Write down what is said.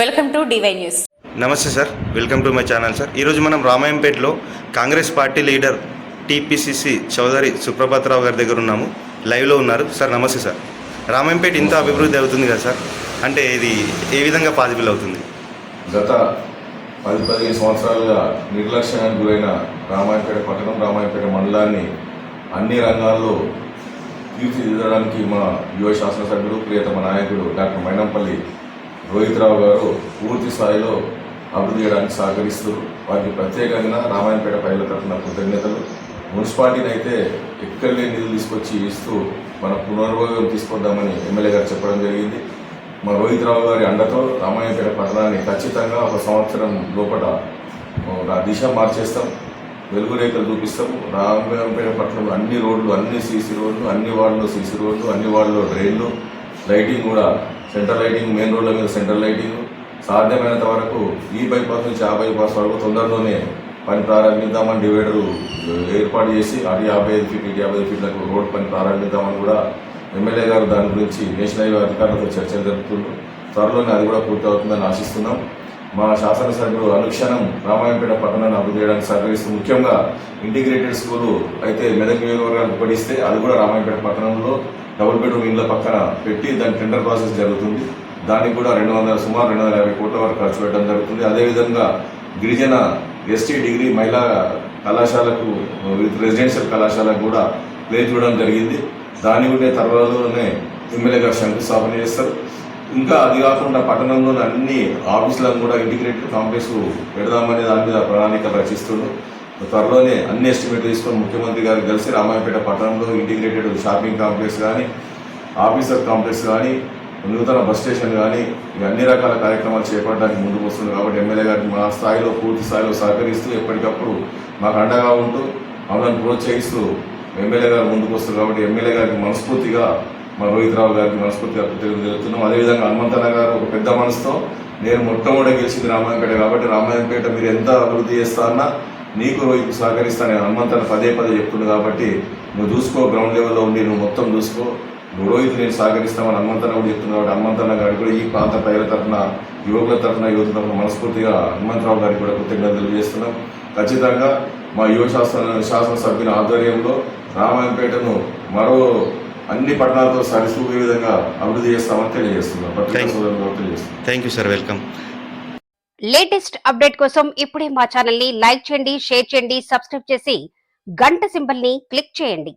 Welcome to DY news. నమస్తే sir welcome to my channel sir. ఈరోజు మనం రామాయంపేటలో Congress party leader TPCC Chowdhury Suprabhatarao గారి దగ్గర ఉన్నాము. లైవ్లో ఉన్నారు. సార్ నమస్తే సార్. రామాయంపేట ఇంత అభివృద్ధి అవుతుంది కదా సార్? అంటే ఇది ఏ విధంగా పాసిబుల్ అవుతుంది? గత పది పదిహేను సంవత్సరాలుగా నిర్లక్ష్యానికి గురైన రామాయపేట పట్టణం రామాయపేట మండలాన్ని అన్ని రంగాల్లో తీర్చిదిద్దడానికి మన యువ శాసనసభ్యుడు ప్రియతమ నాయకుడు డాక్టర్ మైనంపల్లి రోహిత్రావు గారు పూర్తి స్థాయిలో అభివృద్ధి చేయడానికి సహకరిస్తూ వారికి ప్రత్యేకంగా రామాయణపేట ప్రజల తరఫున కృతజ్ఞతలు. మున్సిపాలిటీని అయితే ఎక్కడ లేని నిధులు తీసుకొచ్చి ఇస్తూ మన పునర్భోగం తీసుకొద్దామని ఎమ్మెల్యే గారు చెప్పడం జరిగింది. మా రోహిత్ రావు గారి అండతో రామాయణపేట పట్టణాన్ని ఖచ్చితంగా ఒక సంవత్సరం లోపల దిశ మార్చేస్తాం. వెలుగు రేఖలు చూపిస్తాం. రామాయణపేట పట్టణంలో అన్ని రోడ్లు అన్ని సీసీ రోడ్లు అన్ని వార్డులో సీసీ రోడ్లు అన్ని వార్డులో డ్రైన్లు లైటింగ్ కూడా సెంట్రల్ లైటింగ్ మెయిన్ రోడ్ల మీద సెంట్రల్ లైటింగ్ సాధ్యమైనంత వరకు ఈ బైపాస్ నుంచి ఆ బైపాస్ వరకు తొందరలోనే పని ప్రారంభిద్దామని డివైడర్ ఏర్పాటు చేసి అటు యాభై ఐదు ఫీట్ ఇటు యాభై ఐదు ఫీట్లకు రోడ్ పని ప్రారంభిద్దామని కూడా ఎమ్మెల్యే గారు దాని గురించి నేషనల్ హైవే అధికారులతో చర్చలు జరుపుతుండ్రు. త్వరలోనే అది కూడా పూర్తి అవుతుందని ఆశిస్తున్నాం. మా శాసనసభ్యులు అనుక్షణం రామాయణపేట పట్టణాన్ని అభివృద్ధి చేయడానికి సహకరిస్తూ ముఖ్యంగా ఇంటిగ్రేటెడ్ స్కూలు అయితే మెదక్ నియోజకవర్గానికి పడిస్తే అది కూడా రామాయణపేట పట్టణంలో డబుల్ బెడ్రూమ్ ఇండ్ల పక్కన పెట్టి దాని టెండర్ ప్రాసెస్ జరుగుతుంది. దానికి కూడా రెండు వందల సుమారు రెండు వందల యాభై కోట్ల వరకు ఖర్చు పెట్టడం జరుగుతుంది. అదేవిధంగా గిరిజన ఎస్టీ డిగ్రీ మహిళా కళాశాలకు విత్ రెసిడెన్షియల్ కళాశాలకు కూడా ప్లేస్ చూడడం జరిగింది. దాని కూడా త్వరలోనే ఎమ్మెల్యే గారు శంకుస్థాపన చేస్తారు. ఇంకా అది కాకుండా పట్టణంలోని అన్ని ఆఫీసులను కూడా ఇంటిగ్రేటెడ్ కాంప్లెక్స్ పెడదామనే దాని మీద ప్రణాళిక రచిస్తున్నాం త్వరలోనే అన్ని ఎస్టిమేట్ తీసుకొని ముఖ్యమంత్రి గారు కలిసి రామాయపేట పట్టణంలో ఇంటిగ్రేటెడ్ షాపింగ్ కాంప్లెక్స్ కానీ ఆఫీసర్ కాంప్లెక్స్ కానీ నూతన బస్ స్టేషన్ కానీ ఇక అన్ని రకాల కార్యక్రమాలు చేపట్టడానికి ముందుకు వస్తుంది కాబట్టి ఎమ్మెల్యే గారికి మా స్థాయిలో పూర్తి స్థాయిలో సహకరిస్తూ ఎప్పటికప్పుడు మాకు అండగా ఉంటూ మమ్మల్ని ప్రోత్సహిస్తూ ఎమ్మెల్యే గారు ముందుకు వస్తారు కాబట్టి ఎమ్మెల్యే గారికి మనస్ఫూర్తిగా మా రోహిత్ రావు గారికి మనస్ఫూర్తిగా కృతజ్ఞతలు తెలుపుతున్నాం అదేవిధంగా హనుమంతన్న గారు ఒక పెద్ద మనసుతో నేను మొట్టమొదటి గెలిచింది రామాయంపేట కాబట్టి రామాయంపేట మీరు ఎంత అభివృద్ధి చేస్తా అన్నా నీకు రోహిత్ సహకరిస్తా నేను హనుమంతన్న పదే పదే చెప్తుండు కాబట్టి నువ్వు చూసుకో గ్రౌండ్ లెవెల్లో ఉండి నువ్వు మొత్తం చూసుకో. రోహిత్ నేను సహకరిస్తామని హనుమంతన్న కూడా చెప్తున్నావు కాబట్టి హనుమంతన్న గారు కూడా ఈ ప్రాంత ప్రజల తరఫున యువకుల తరఫున యువత తరఫున మనస్ఫూర్తిగా హనుమంతరావు గారికి కూడా కృతజ్ఞతలు తెలియజేస్తున్నాం. ఖచ్చితంగా మా యువ శాసన శాసనసభ్యుల ఆధ్వర్యంలో రామాయంపేటను మరో అన్ని పట్టణాలతో సరిసూగే విధంగా అభివృద్ధి చేస్తామని తెలియజేస్తున్నాం. పత్రికా thank you sir welcome latest update కోసం ఇప్పుడే మా ఛానల్ని లైక్ చేయండి షేర్ చేయండి సబ్స్క్రైబ్ చేసి గంట సింబల్ని క్లిక్ చేయండి.